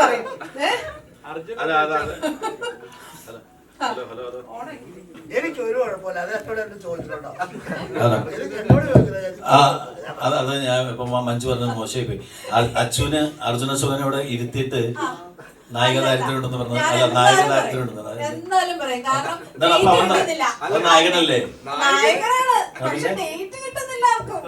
പറയും. എനിക്ക് ഒരു കുഴപ്പമില്ല. അത് എന്നോട് എന്നെ ചോദിച്ചിട്ടുണ്ടോ? അതാ. എനിക്ക് എന്നോട് ചോദിക്കുന്നത് ആ അത് അത് ഞാൻ ഇപ്പൊ മഞ്ജു പറഞ്ഞത് മോശമായി പോയി. അച്ഛന് അർജുന ഇവിടെ ഇരുത്തിയിട്ട് നായിക ദാരിദ്ര്യമുണ്ടെന്ന് പറഞ്ഞു ഞാൻ അല്ല നായിക. അവൻ നായകനല്ലേ? നായകനാണ്. പക്ഷെ ഡേറ്റ് കിട്ടുന്നില്ല ആർക്കും.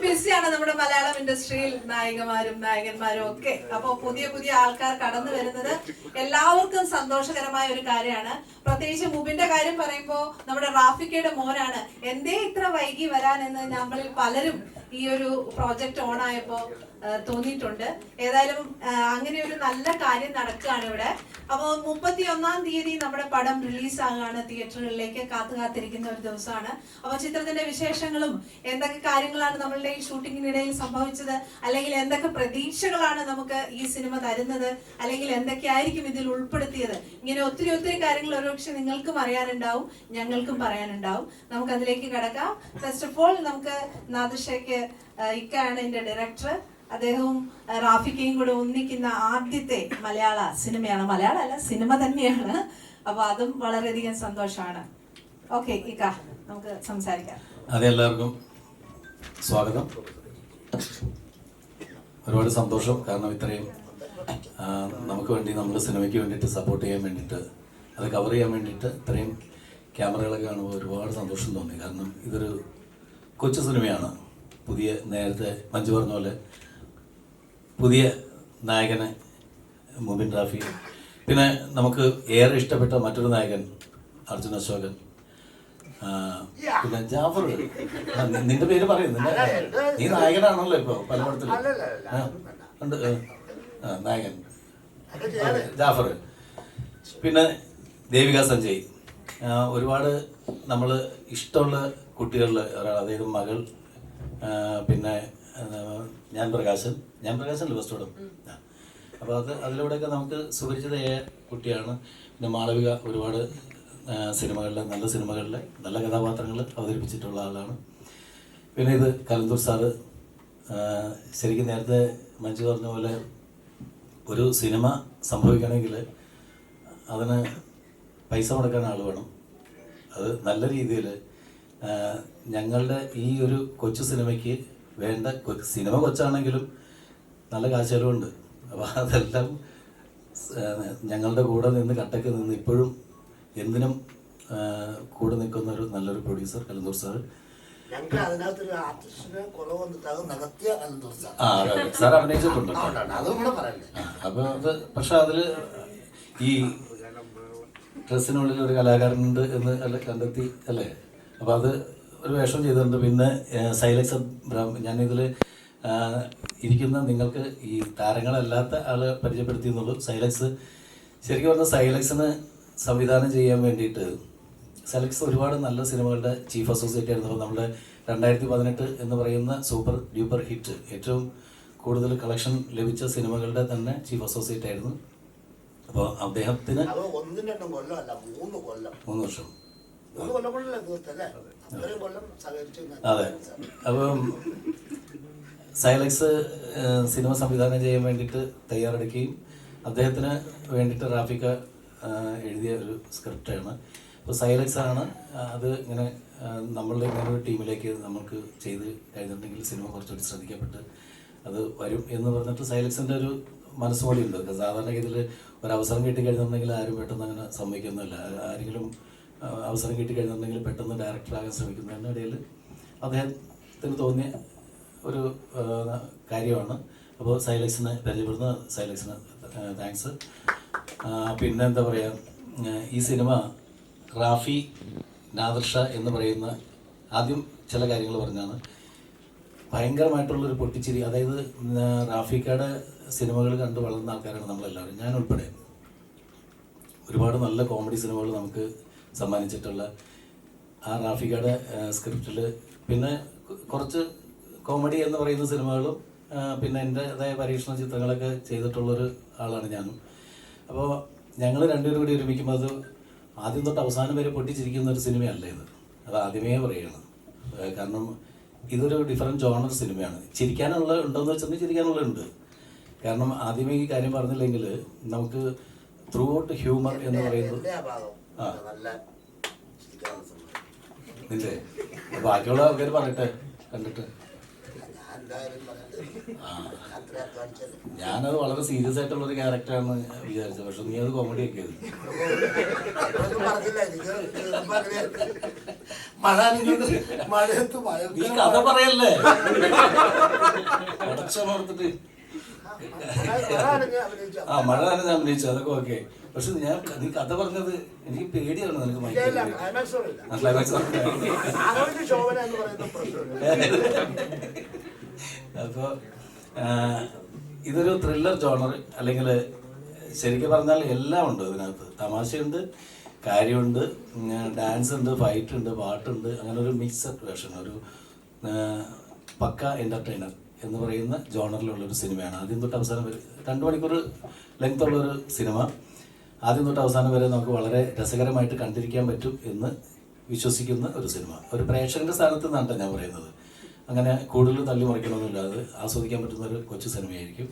ബിസിയാണ് നമ്മുടെ മലയാളം ഇൻഡസ്ട്രിയിൽ നായികമാരും നായകന്മാരും ഒക്കെ. അപ്പൊ പുതിയ പുതിയ ആൾക്കാർ കടന്നു വരുന്നത് എല്ലാവർക്കും സന്തോഷകരമായ ഒരു കാര്യമാണ്. പ്രത്യേകിച്ച് മുബിന്റെ കാര്യം പറയുമ്പോ നമ്മുടെ റാഫിക്കയുടെ മോനാണ്. എന്തേ ഇത്ര വൈകി വരാൻ എന്ന് നമ്മളിൽ പലരും ഈ ഒരു പ്രോജക്റ്റ് ഓൺ ആയപ്പോ ആ, തോന്നിയിട്ടുണ്ട്. ഏതായാലും അങ്ങനെ ഒരു നല്ല കാര്യം നടക്കുകയാണ് ഇവിടെ. അപ്പോൾ മുപ്പത്തി ഒന്നാം തീയതി നമ്മുടെ പടം റിലീസ് ആകുകയാണ് തിയേറ്ററുകളിലേക്ക് കാത്തു കാത്തിരിക്കുന്ന ഒരു ദിവസമാണ്. അപ്പോൾ ചിത്രത്തിന്റെ വിശേഷങ്ങളും എന്തൊക്കെ കാര്യങ്ങളാണ് നമ്മളുടെ ഈ ഷൂട്ടിങ്ങിനിടയിൽ സംഭവിച്ചത്? അല്ലെങ്കിൽ എന്തൊക്കെ പ്രതീക്ഷകളാണ് നമുക്ക് ഈ സിനിമ തരുന്നത്? അല്ലെങ്കിൽ എന്തൊക്കെയായിരിക്കും ഇതിൽ ഉൾപ്പെടുത്തിയത്? ഇങ്ങനെ ഒത്തിരി ഒത്തിരി കാര്യങ്ങൾ ഒരുപക്ഷെ നിങ്ങൾക്കും അറിയാനുണ്ടാവും ഞങ്ങൾക്കും പറയാനുണ്ടാവും. നമുക്ക് അതിലേക്ക് കിടക്കാം. ഫസ്റ്റ് ഓഫ് ഓൾ നമുക്ക് നാദുഷയ്ക്ക് ഇക്കാണ് എന്റെ ഡയറക്ടർ അദ്ദേഹവും റാഫിക്കയും കൂടെ ഒന്നിക്കുന്ന ആദ്യത്തെ മലയാള സിനിമയാണ്. മലയാള അല്ല സിനിമ തന്നെയാണ്. അപ്പൊ അതും വളരെയധികം സന്തോഷമാണ്. ഓക്കെ ഇക്ക നമുക്ക് സംസാരിക്കാം. അതെ എല്ലാവർക്കും സ്വാഗതം. ഒരുപാട് സന്തോഷം. കാരണം ഇത്രയും നമുക്ക് വേണ്ടി നമ്മുടെ സിനിമയ്ക്ക് വേണ്ടിയിട്ട് സപ്പോർട്ട് ചെയ്യാൻ വേണ്ടിയിട്ട് അത് കവർ ചെയ്യാൻ വേണ്ടിയിട്ട് ഇത്രയും ക്യാമറകളൊക്കെ കാണുമ്പോൾ ഒരുപാട് സന്തോഷം തോന്നി. കാരണം ഇതൊരു കൊച്ചു സിനിമയാണ്. പുതിയ നേരത്തെ മഞ്ജു പറഞ്ഞ പോലെ പുതിയ നായകനെ മുബിൻ റാഫി. പിന്നെ നമുക്ക് ഏറെ ഇഷ്ടപ്പെട്ട മറ്റൊരു നായകൻ അർജുൻ അശോകൻ. പിന്നെ ജാഫർ. നിന്റെ പേര് പറയും നിന്റെ നീ നായകനാണല്ലോ ഇപ്പൊ പല പടത്തിലും അല്ലല്ല, ആ, ഉണ്ട് ആ, ആ, നായകൻ. ജാഫർ. പിന്നെ ദേവിക സഞ്ജയ്. ഒരുപാട് നമ്മൾ ഇഷ്ടമുള്ള കുട്ടികളിൽ ഒരാൾ അതായത് മകൾ പിന്നെ ഞാൻ പ്രകാശൻ ഞാൻ പ്രകാശനല്ലേ ഫസ്റ്റ് പടം ആ. അപ്പോൾ അത് അതിലൂടെയൊക്കെ നമുക്ക് സുപരിചിതയായ കുട്ടിയാണ്. പിന്നെ മാളവിക ഒരുപാട് സിനിമകളിലെ നല്ല സിനിമകളിലെ നല്ല കഥാപാത്രങ്ങൾ അവതരിപ്പിച്ചിട്ടുള്ള ആളാണ്. പിന്നെ ഇത് കലന്തൂർ സാറ് ശരിക്കും നേരത്തെ മഞ്ജു പറഞ്ഞ പോലെ ഒരു സിനിമ സംഭവിക്കണമെങ്കിൽ അതിന് പൈസ മുടക്കാൻ ആൾ വേണം. അത് നല്ല രീതിയിൽ ഞങ്ങളുടെ ഈ ഒരു കൊച്ചു സിനിമയ്ക്ക് വേണ്ട. സിനിമ കൊച്ചാണെങ്കിലും നല്ല കാശുകളുണ്ട് അപ്പോൾ അതെല്ലാം ഞങ്ങളുടെ കൂടെ നിന്ന് കട്ടക്ക് നിന്ന് ഇപ്പോഴും എന്തിനും കൂടെ നിൽക്കുന്ന ഒരു നല്ലൊരു പ്രൊഡ്യൂസർ കലന്തൂർ സാർ സാർ അഭിനയിച്ചിട്ടുണ്ട്. അപ്പൊ അത് പക്ഷെ അതിൽ ഈ ഡ്രസ്സിനുള്ളിൽ ഒരു കലാകാരനുണ്ട് എന്ന് അല്ല കണ്ടെത്തി അല്ലേ? അപ്പൊ അത് ഒരു വേഷം ചെയ്തിട്ടുണ്ട്. പിന്നെ സൈലക്സ് ഞാനിതിൽ ഇരിക്കുന്ന നിങ്ങൾക്ക് ഈ താരങ്ങളല്ലാത്ത ആൾ പരിചയപ്പെടുത്തിയെന്നുള്ളൂ സൈലക്സ് ശരിക്കും പറഞ്ഞാൽ സൈലക്സിന് സംവിധാനം ചെയ്യാൻ വേണ്ടിയിട്ട് സൈലക്സ് ഒരുപാട് നല്ല സിനിമകളുടെ ചീഫ് അസോസിയേറ്റ് ആയിരുന്നു. അപ്പോൾ നമ്മുടെ രണ്ടായിരത്തി പതിനെട്ട് എന്ന് പറയുന്ന സൂപ്പർ ഡ്യൂപ്പർ ഹിറ്റ് ഏറ്റവും കൂടുതൽ കളക്ഷൻ ലഭിച്ച സിനിമകളുടെ തന്നെ ചീഫ് അസോസിയേറ്റ് ആയിരുന്നു. അപ്പോൾ അദ്ദേഹത്തിന് മൂന്ന് വർഷം. അതെ. അപ്പം സൈലക്സ് സിനിമ സംവിധാനം ചെയ്യാൻ വേണ്ടിയിട്ട് തയ്യാറെടുക്കുകയും അദ്ദേഹത്തിന് വേണ്ടിയിട്ട് റാഫിക്ക എഴുതിയ ഒരു സ്ക്രിപ്റ്റാണ്. അപ്പോൾ സൈലക്സ് ആണ് അത് ഇങ്ങനെ നമ്മളുടെ ഇങ്ങനെ ഒരു ടീമിലേക്ക് നമുക്ക് ചെയ്ത് കഴിഞ്ഞിട്ടുണ്ടെങ്കിൽ സിനിമ കുറച്ചുകൂടി ശ്രദ്ധിക്കപ്പെട്ട് അത് വരും എന്ന് പറഞ്ഞിട്ട് സൈലക്സിന്റെ ഒരു മനസ്സുകൂടി ഉണ്ട് സാധാരണഗതിയിൽ ഒരു അവസരം കിട്ടിക്കഴിഞ്ഞിട്ടുണ്ടെങ്കിൽ ആരും പെട്ടെന്ന് അങ്ങനെ സമ്മതിക്കുന്നില്ല ആരെങ്കിലും അവസരം കിട്ടിക്കഴിഞ്ഞിട്ടുണ്ടെങ്കിൽ പെട്ടെന്ന് ഡയറക്ടറാകാൻ ശ്രമിക്കുന്നതിന്റെ ഇടയിൽ അദ്ദേഹത്തിന് തോന്നിയ ഒരു കാര്യമാണ്. അപ്പോൾ സൈലക്സിനെ പരിചയപ്പെടുന്ന. സൈലക്സിന് താങ്ക്സ് പിന്നെ എന്താ പറയുക ഈ സിനിമ റാഫി നാദർഷ എന്ന് പറയുന്ന ആദ്യം ചില കാര്യങ്ങൾ പറഞ്ഞാണ്. ഭയങ്കരമായിട്ടുള്ളൊരു പൊട്ടിച്ചിരി. അതായത് റാഫിക്കയുടെ സിനിമകൾ കണ്ട് വളർന്ന ആൾക്കാരാണ് നമ്മളെല്ലാവരും. ഞാൻ ഉൾപ്പെടെ ഒരുപാട് നല്ല കോമഡി സിനിമകൾ നമുക്ക് സമ്മാനിച്ചിട്ടുള്ള ആ റാഫിക്കയുടെ സ്ക്രിപ്റ്റിൽ പിന്നെ കുറച്ച് കോമഡി എന്ന് പറയുന്ന സിനിമകളും പിന്നെ എന്റെതായ പരീക്ഷണ ചിത്രങ്ങളൊക്കെ ചെയ്തിട്ടുള്ളൊരു ആളാണ് ഞാനും. അപ്പോൾ ഞങ്ങൾ രണ്ടുപേരും കൂടി ഒരുമിക്കുമ്പോൾ അത് ആദ്യം തൊട്ട് അവസാനം വരെ പൊട്ടിച്ചിരിക്കുന്ന ഒരു സിനിമയല്ല ഇത്. അത് ആദ്യമേ പറയുകയാണ്. കാരണം ഇതൊരു ഡിഫറെന്റ് ജോണർ സിനിമയാണ്. ചിരിക്കാനുള്ള ഉണ്ടോയെന്ന് വെച്ചാൽ ചിരിക്കാനുള്ള ഉണ്ട്. കാരണം ആദ്യമേ ഈ കാര്യം പറഞ്ഞില്ലെങ്കിൽ നമുക്ക് ത്രൂ ഔട്ട് ഹ്യൂമർ എന്ന് പറയുന്നത്. നല്ല ബാക്കിയുള്ള ആൾക്കാർ പറയട്ടെ കണ്ടിട്ട്. ഞാനത് വളരെ സീരിയസ് ആയിട്ടുള്ള ഒരു ക്യാരക്ടറാണ് വിചാരിച്ചത്. പക്ഷെ നീ അത് കോമഡി ആക്കിയത്. മഴ മഴയത്ത് കഥ. പറയല്ലേ? അടച്ചമർത്തിട്ട് മഴ- മഴ നനഞ്ഞ് അഭിനയിച്ചു. ആ മഴ തന്നെ അഭിനയിച്ചു. അതൊക്കെ ഓക്കെ പക്ഷെ ഞാൻ നീ കഥ പറഞ്ഞത് എനിക്ക് പേടിയാണ് നിനക്ക് അപ്പൊ ഇതൊരു ത്രില്ലർ ജോണർ അല്ലെങ്കിൽ ശരിക്കും പറഞ്ഞാൽ എല്ലാം ഉണ്ട് ഇതിനകത്ത്. തമാശയുണ്ട് കാര്യമുണ്ട് ഡാൻസ് ഉണ്ട് ഫൈറ്റ് ഉണ്ട് പാട്ടുണ്ട് അങ്ങനെ ഒരു മിക്സഡ് വേഷൻ ഒരു പക്ക എന്റർടൈനർ എന്ന് പറയുന്ന ജോണറിലുള്ള ഒരു സിനിമയാണ്. ആദ്യം തൊട്ട് അവസാനം വരെ രണ്ട് മണിക്കൂർ ലെങ്ത് ഉള്ള ഒരു സിനിമ. ആദ്യം തൊട്ട് അവസാനം വരെ നമുക്ക് വളരെ രസകരമായിട്ട് കണ്ടിരിക്കാൻ പറ്റും എന്ന് വിശ്വസിക്കുന്ന ഒരു സിനിമ. ഒരു പ്രേക്ഷകന്റെ സ്ഥാനത്ത് നിന്നാണ് ഞാൻ പറയുന്നത്. അങ്ങനെ കൂടുതൽ തള്ളി മറിക്കണമെന്നില്ല അത് ആസ്വദിക്കാൻ പറ്റുന്ന ഒരു കൊച്ചു സിനിമയായിരിക്കും.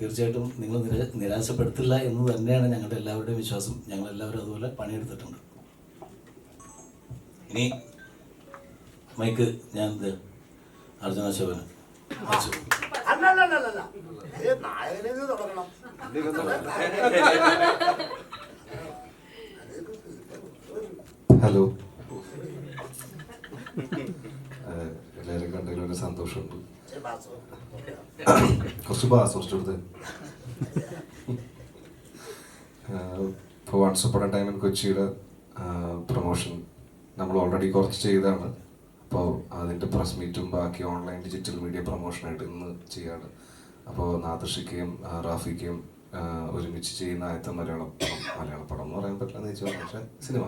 തീർച്ചയായിട്ടും നിങ്ങൾ നിര നിരാശപ്പെടുത്തില്ല എന്ന് തന്നെയാണ് ഞങ്ങളുടെ എല്ലാവരുടെയും വിശ്വാസം. ഞങ്ങൾ എല്ലാവരും അതുപോലെ പണിയെടുത്തിട്ടുണ്ട്. ഇനി മൈക്ക് ഞാൻ അർജുന ശോഭന. ഏ, നായകനിൽ തുടങ്ങണം. ഹലോ. എല്ലാവരും കണ്ടതിൽ ഒരു സന്തോഷമുണ്ട്. കുറച്ച് ബാസ് കുറച്ചെടുത്ത്. ഇപ്പോൾ വൺസ് upon a ടൈം കൊച്ചിയുടെ പ്രൊമോഷൻ നമ്മൾ ഓൾറെഡി കുറച്ച് ചെയ്താണ് അപ്പോൾ അതിന്റെ പ്രസ് മീറ്റും ബാക്കി ഓൺലൈൻ ഡിജിറ്റൽ മീഡിയ പ്രൊമോഷനായിട്ട് ഇന്ന് ചെയ്യാണ്. അപ്പോൾ നാദർഷിക്കയും റാഫിക്കയും ഒരുമിച്ച് ചെയ്യുന്ന ആദ്യത്തെ മലയാള പടം മലയാള പടം എന്ന് പറയാൻ പറ്റില്ല എന്ന് ചോദിച്ചാൽ പക്ഷേ സിനിമ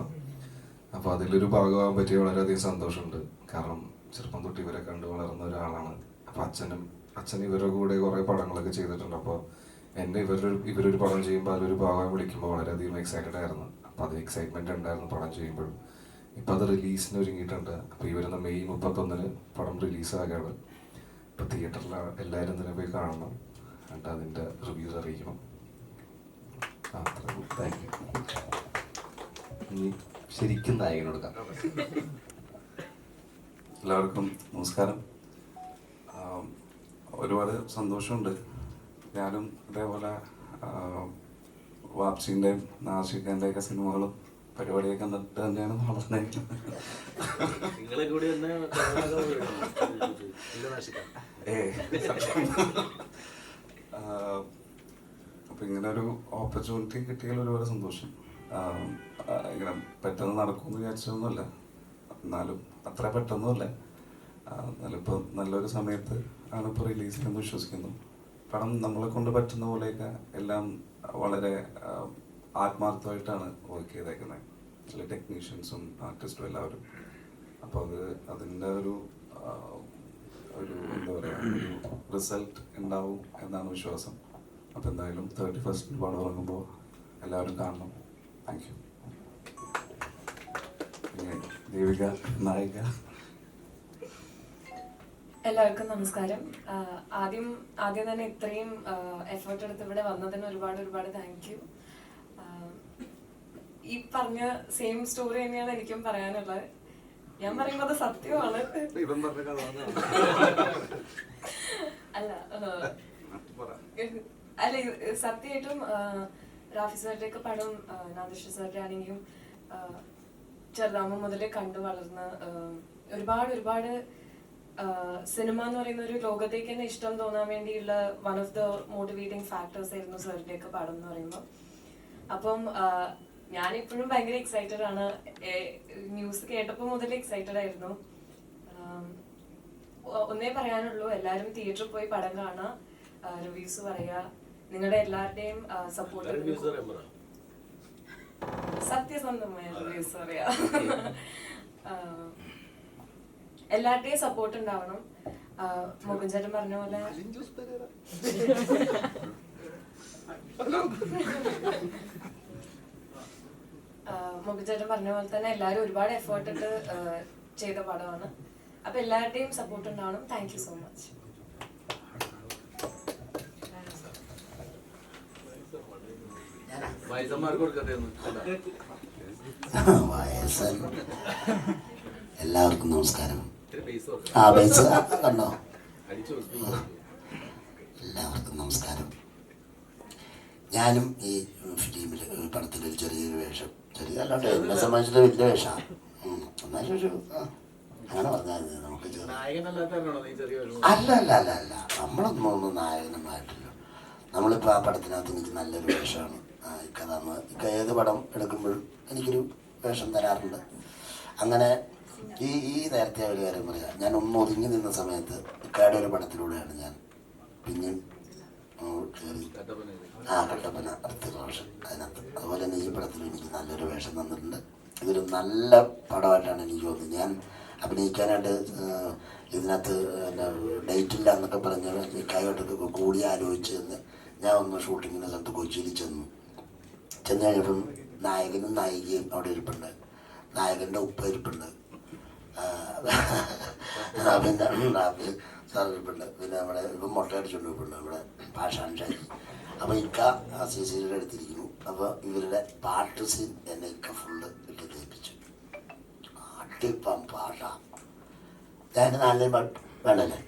അപ്പോൾ അതിലൊരു ഭാഗമാകാൻ പറ്റിയ വളരെയധികം സന്തോഷമുണ്ട്. കാരണം ചെറുപ്പം തൊട്ട് ഇവരെ കണ്ട് വളർന്ന ഒരാളാണ്. അപ്പോൾ അച്ഛനും അച്ഛൻ ഇവരുടെ കൂടെ കുറേ പടങ്ങളൊക്കെ ചെയ്തിട്ടുണ്ട്. അപ്പോൾ എന്നെ ഇവരൊരു ഇവരൊരു പടം ചെയ്യുമ്പോൾ അതിലൊരു ഭാഗം വിളിക്കുമ്പോൾ വളരെയധികം എക്സൈറ്റഡ് ആയിരുന്നു. അപ്പോൾ അത് എക്സൈറ്റ്മെന്റ് ഉണ്ടായിരുന്നു പടം ചെയ്യുമ്പോഴും. ഇപ്പോൾ അത് റിലീസിന് ഒരുങ്ങിയിട്ടുണ്ട്. അപ്പോൾ ഈ വരുന്ന മെയ് മുപ്പത്തൊന്നിന് പടം റിലീസാകാണ് ഇപ്പോൾ തിയേറ്ററിൽ എല്ലാവരും തന്നെ പോയി കാണണം. എന്നിട്ട് അതിന്റെ റിവ്യൂസ് അറിയിക്കണം. ആ താങ്ക് യു ഇനി ശരിക്കും നായകൻ കൊടുക്കാം. എല്ലാവർക്കും നമസ്കാരം. ആം, ഒരുപാട് സന്തോഷമുണ്ട്. ഞാനും അതേപോലെ വാപ്സിന്റെയും നാശിക്കാന്റെയൊക്കെ സിനിമകളും പരിപാടിയൊക്കെ കണ്ടിട്ട് തന്നെയാണ് നിങ്ങളെ കൂടി തന്നെ ഇല്ല നാശിക്കാം ഏ അപ്പം ഇങ്ങനെ ഒരു ഓപ്പർച്യൂണിറ്റി കിട്ടിയാൽ ഒരുപാട് സന്തോഷം. ഇങ്ങനെ പെട്ടെന്ന് നടക്കുമെന്ന് വിചാരിച്ചതൊന്നുമല്ല. എന്നാലും അത്ര പെട്ടെന്നുമല്ല. എന്നാലിപ്പോ നല്ലൊരു സമയത്ത് ആണ് ഇപ്പോൾ റിലീസ് ചെയ്യുമെന്ന് വിശ്വസിക്കുന്നു. പടം നമ്മളെ കൊണ്ട് പറ്റുന്ന പോലെയൊക്കെ എല്ലാം വളരെ ആത്മാർത്ഥമായിട്ടാണ് വർക്ക് ചെയ്തേക്കുന്നത് ചില ടെക്നീഷ്യൻസും ആർട്ടിസ്റ്റും എല്ലാവരും. അപ്പോൾ അത് അതിന്റെ ഒരു ഒരു എന്താ പറയുക റിസൾട്ട് ഉണ്ടാവും എന്നാണ് വിശ്വാസം. അപ്പോൾ എന്തായാലും തേർട്ടി ഫസ്റ്റിന് പടം ഇറങ്ങുമ്പോൾ എല്ലാവരും കാണണം. താങ്ക് യു ദേവിക നായിക. എല്ലാവർക്കും നമസ്കാരം. ആദ്യം ആദ്യം തന്നെ ഇത്രയും എഫേർട്ട് എടുത്ത് ഇവിടെ വന്നതിന് ഒരുപാട് ഒരുപാട് താങ്ക് യു ഈ പറഞ്ഞ സെയിം സ്റ്റോറി തന്നെയാണ് എനിക്കും പറയാനുള്ളത്. ഞാൻ പറയുന്നത് സത്യമാണ്. അല്ല അല്ല സത്യമായിട്ടും റാഫി സാറിന്റെ ഒക്കെ പടം നാദിഷ സാറിന്റെ ആണെങ്കിലും ചെറുതാമ മുതലേ കണ്ടു വളർന്ന ഒരുപാട് ഒരുപാട് സിനിമ എന്ന് പറയുന്ന ഒരു ലോകത്തേക്ക് തന്നെ ഇഷ്ടം തോന്നാൻ വേണ്ടിയുള്ള one of the motivating factors ആയിരുന്നു സാറിന്റെ ഒക്കെ പടം എന്ന് പറയുമ്പോൾ അപ്പം ആഹ് ഞാനിപ്പോഴും ഭയങ്കര എക്സൈറ്റഡ് ആണ്. ന്യൂസ് കേട്ടപ്പോൾ മുതൽ എക്സൈറ്റഡ് ആയിരുന്നു. ഒന്നേ പറയാനുള്ളൂ. എല്ലാവരും തിയേറ്ററിൽ പോയി പടം കാണുക റിവ്യൂസ് പറയാ. നിങ്ങളുടെ എല്ലാവരുടെയും സപ്പോർട്ട് സത്യസന്ധമായ റിവ്യൂസ് പറയാ. എല്ലാരുടെയും എല്ലാവരുടെയും സപ്പോർട്ട് ഉണ്ടാവണം. മുകുൻ ചേട്ടൻ പറഞ്ഞ പോലെ. മുകുൻ ചേട്ടൻ പറഞ്ഞ പോലെ തന്നെ എല്ലാവരും ഒരുപാട് എഫേർട്ട് ഇട്ട് ചെയ്ത പടമാണ്. അപ്പൊ എല്ലാവരുടെയും സപ്പോർട്ട് ഉണ്ടാവണം താങ്ക് യു സോ മച്ച് എല്ലാവർക്കും നമസ്കാരം. ആ പൈസ കണ്ടോ? എല്ലാവർക്കും നമസ്കാരം. ഞാനും ഈ ഫിലിമിൽ പടത്തിൽ ഒരു ചെറിയൊരു വേഷം. ചെറിയ അല്ലാണ്ട് എന്നെ സംബന്ധിച്ചിട്ട് വലിയ വേഷമാണ്. എന്നാലും ഒരു ആ, അങ്ങനെ പറഞ്ഞാൽ നമുക്ക് അല്ല അല്ല അല്ല അല്ല. നമ്മളൊന്നും ഒന്നും നായകനൊന്നും ആയിട്ടില്ല നമ്മളിപ്പോൾ ആ പടത്തിനകത്ത് എനിക്ക് നല്ലൊരു വേഷമാണ്. ഇക്കഥ ഇക്ക ഏത് പടം എടുക്കുമ്പോഴും എനിക്കൊരു വേഷം തരാറുണ്ട്. അങ്ങനെ ഈ ഈ നേരത്തെ ഒരു കാര്യം പറയാം. ഞാൻ ഒന്ന് ഒതുങ്ങി നിന്ന സമയത്ത് ഇക്കയുടെ ഒരു പടത്തിലൂടെയാണ് ഞാൻ പിന്നെയും കട്ടപ്പനയിൽ. കട്ടപ്പന അടുത്ത അതിനകത്ത്. അതുപോലെ തന്നെ ഈ പടത്തിൽ എനിക്ക് നല്ലൊരു വേഷം തന്നിട്ടുണ്ട്. ഇതൊരു നല്ല പടമായിട്ടാണ് എനിക്ക് തോന്നുന്നത്. ഞാൻ അഭിനയിക്കാനായിട്ട് ഇതിനകത്ത് ഡേറ്റ് ഇല്ല എന്നൊക്കെ പറഞ്ഞ് കൈവട്ടത്തൊക്കെ കൂടി ആലോചിച്ച് എന്ന് ഞാൻ ഒന്ന് ഷൂട്ടിങ്ങിന്റെ സ്ഥലത്ത് കൊച്ചിയിൽ ചെന്നു. ചെന്ന് കഴിഞ്ഞപ്പം നായകനും നായികയും അവിടെ ഇരിപ്പുണ്ട്. നായകന്റെ ഉപ്പ ഇരിപ്പുണ്ട്. പിന്നെ റാഫിൽ സാർ ഇരിപ്പുണ്ട് പിന്നെ നമ്മുടെ ഇപ്പം മുട്ടയടിച്ചുകൊണ്ട് ഇരിപ്പുണ്ട് നമ്മുടെ പാഷാൻ ഷാജി അപ്പോൾ ഇക്ക സി സിയുടെ അടുത്തിരിക്കുന്നു. അപ്പോൾ ഇവരുടെ പാട്ട് സീൻ എന്നെ ഇക്ക ഫുള്ള് ഇട്ട് തേപ്പിച്ചു അട്ടിപ്പം പാട്ട. ഞാൻ നല്ല പാട്ട് വേണ്ടല്ലേ?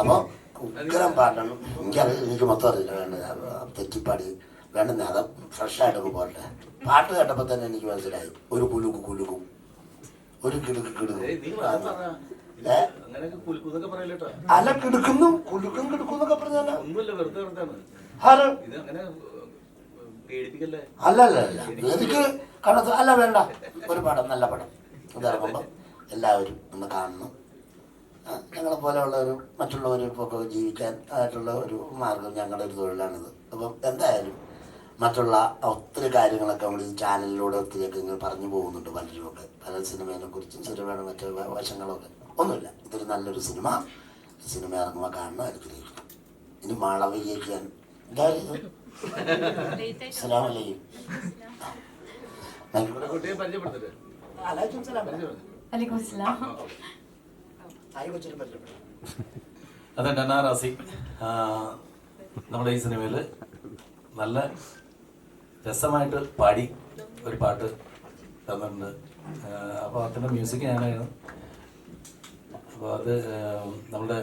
അപ്പോൾ ഉഗ്രം പാട്ടാണ്. എനിക്കറിയില്ല എനിക്ക് മൊത്തം അറിയില്ല. വേണ്ട? തെറ്റിപ്പാടി. വേണ്ടെന്നേ? അത് ഫ്രഷായിട്ടൊക്കെ പോട്ടെ പാട്ട് കേട്ടപ്പോൾ തന്നെ എനിക്ക് മനസ്സിലായി. ഒരു കുലുക്കു കുലുക്കും. ഒരു കിടുക്ക് കിടുക്കും. അല്ല കിടക്കുന്നു കുലുക്കും കിടക്കുന്നൊക്കെ പറഞ്ഞല്ല ആര്? അല്ല അല്ല അല്ല. എനിക്ക് കണ്ടത് അല്ല വേണ്ട. ഒരു പടം നല്ല പടം. ഇതിറങ്ങുമ്പോൾ എല്ലാവരും ഒന്ന് കാണുന്നു ഞങ്ങളെ പോലെയുള്ള ഒരു മറ്റുള്ളവർക്കൊക്കെ ജീവിക്കാൻ ആയിട്ടുള്ള ഒരു മാർഗം ഞങ്ങളുടെ ഒരു തൊഴിലാണിത്. അപ്പം എന്തായാലും മറ്റുള്ള ഒത്തിരി കാര്യങ്ങളൊക്കെ നമ്മൾ ഈ ചാനലിലൂടെ ഒത്തിരിയൊക്കെ ഇങ്ങനെ പറഞ്ഞു പോകുന്നുണ്ട് പലരുമൊക്കെ പല സിനിമയെ കുറിച്ചും സിനിമയുടെ മറ്റു വശങ്ങളൊക്കെ. ഒന്നുമില്ല. ഇതൊരു നല്ലൊരു സിനിമ. സിനിമ ഇറങ്ങുമ്പോൾ കാണണം അനുഗ്രഹിക്കണം ഇനി മാളവികയ്ക്ക് ഞാൻ എന്തായാലും ഇത് അസ്സലാമലൈക്കും ഇവിടെ കുട്ടിയെ പരിചയപ്പെടുത്തില്ലേ പരിചയപ്പെടുത്തി അലൈക്കും അസ്സലാം അതെ നാസി റാസി. നമ്മുടെ ഈ സിനിമയിൽ നല്ല രസമായിട്ട് പാടി ഒരു പാട്ട് തന്നിട്ടുണ്ട്. അപ്പോൾ അതിന്റെ മ്യൂസിക് ഞാനായിരുന്നു. അപ്പോൾ അത് നമ്മുടെ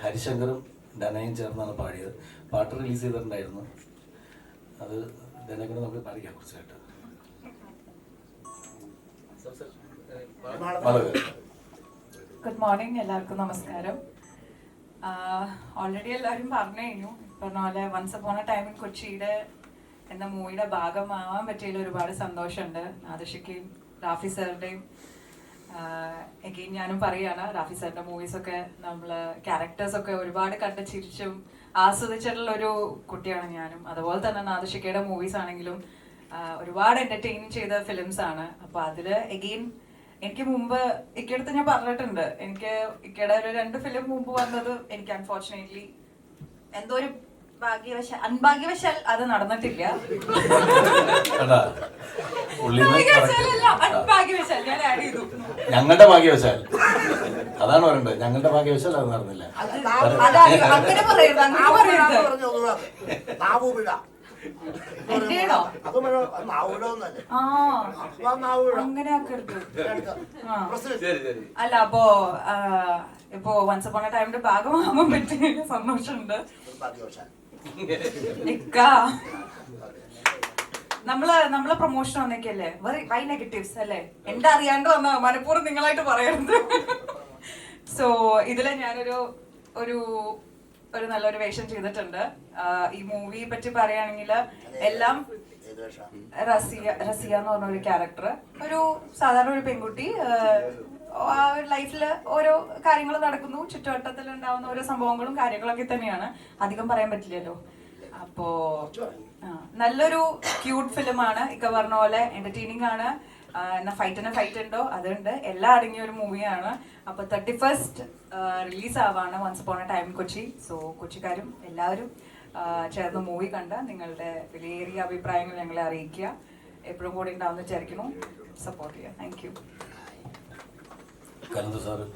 ഹരിശങ്കറും ഡനയും ചേർന്നാണ് പാടിയത്. പാട്ട് റിലീസ് ചെയ്തിട്ടുണ്ടായിരുന്നു. അത് ഡനെ കൂടെ നമുക്ക് പാടിക്കാം കുറച്ചായിട്ട്. ഗുഡ് മോർണിംഗ് എല്ലാവർക്കും നമസ്കാരം. ഓൾറെഡി എല്ലാവരും പറഞ്ഞു കഴിഞ്ഞു. പറഞ്ഞ പോലെ വൺസ് അപ്പോൺ എ ടൈമിൽ ഇൻ കൊച്ചിയുടെ എന്ന മൂവിയുടെ ഭാഗമാവാൻ പറ്റിയതിൽ ഒരുപാട് സന്തോഷമുണ്ട്. ആദർശയ്ക്കും റാഫി സാറിന്റെയും എഗെയിൻ ഞാനും പറയാണ് റാഫി സാറിന്റെ മൂവീസ് ഒക്കെ നമ്മൾ ക്യാരക്ടേഴ്സൊക്കെ ഒരുപാട് കണ്ട് ചിരിച്ചും ആസ്വദിച്ചിട്ടുള്ള ഒരു കുട്ടിയാണ് ഞാനും. അതുപോലെ തന്നെ നാദശിക്കയുടെ മൂവീസ് ആണെങ്കിലും ഒരുപാട് എന്റർടൈൻ ചെയ്ത ഫിലിംസ് ആണ്. അപ്പൊ അതിൽ എഗെയിൻ എനിക്ക് മുമ്പ് ഇക്കടുത്ത് ഞാൻ പറഞ്ഞിട്ടുണ്ട്. എനിക്ക് ഇക്കയുടെ ഒരു രണ്ട് ഫിലിം മുമ്പ് വന്നത് എനിക്ക് അൺഫോർച്ചുനേറ്റ്ലി എന്തോ ഒരു ഭാഗ്യവശ അൺഭാഗ്യവശാൽ അത് നടന്നിട്ടില്ല. ഞങ്ങളുടെ ഭാഗ്യവശാൽ അതാണ് പറയണ്ടത് ഞങ്ങളുടെ ഭാഗ്യവശാൽ അത് നടന്നില്ല. അല്ല അപ്പോ ഇപ്പോ വൺസ് അപ്പോൺ എ ടൈമിന്റെ ഭാഗമാകാൻ പറ്റിയ സന്തോഷമുണ്ട് ഇക്ക നമ്മൾ നമ്മളെ പ്രൊമോഷൻ വന്നേക്കല്ലേ? വൈ നെഗറ്റീവ്സ് അല്ലേ? എന്റെ അറിയാണ്ട് വന്ന മനഃപൂർവം നിങ്ങളായിട്ട് പറയരുത്. സോ ഇതിൽ ഞാനൊരു ഒരു ഒരു നല്ലൊരു വേഷം ചെയ്തിട്ടുണ്ട്. ഈ മൂവിയെ പറ്റി പറയുകയാണെങ്കിൽ എല്ലാം റസിയ റസിയ എന്ന് പറഞ്ഞ ഒരു ക്യാരക്ടർ ഒരു സാധാരണ ഒരു പെൺകുട്ടി ആ ഒരു ലൈഫിൽ ഓരോ കാര്യങ്ങൾ നടക്കുന്നു. ചുറ്റുവട്ടത്തിൽ ഉണ്ടാവുന്ന ഓരോ സംഭവങ്ങളും കാര്യങ്ങളൊക്കെ തന്നെയാണ്. അധികം പറയാൻ പറ്റില്ലല്ലോ. അപ്പോ നല്ലൊരു ക്യൂട്ട് ഫിലിമാണ് ഇക്ക പറഞ്ഞ പോലെ എന്റർടൈനിങ് ആണ്. എന്നാ എന്നാ ഫൈറ്റിന് ഫൈറ്റ് ഉണ്ടോ? അതുണ്ട്. എല്ലാം അടങ്ങിയ ഒരു മൂവിയാണ് അപ്പൊ thirty first release ആവാണ് once upon time Kochi. So കൊച്ചിക്കാരും എല്ലാവരും ചേർന്ന് മൂവി കണ്ട നിങ്ങളുടെ വിലയേറിയ അഭിപ്രായങ്ങൾ ഞങ്ങളെ അറിയിക്കുക. എപ്പോഴും കൂടി ഉണ്ടാവുന്ന വിചാരിക്കുന്നു. സപ്പോർട്ട് ചെയ്യുക. Thank you sir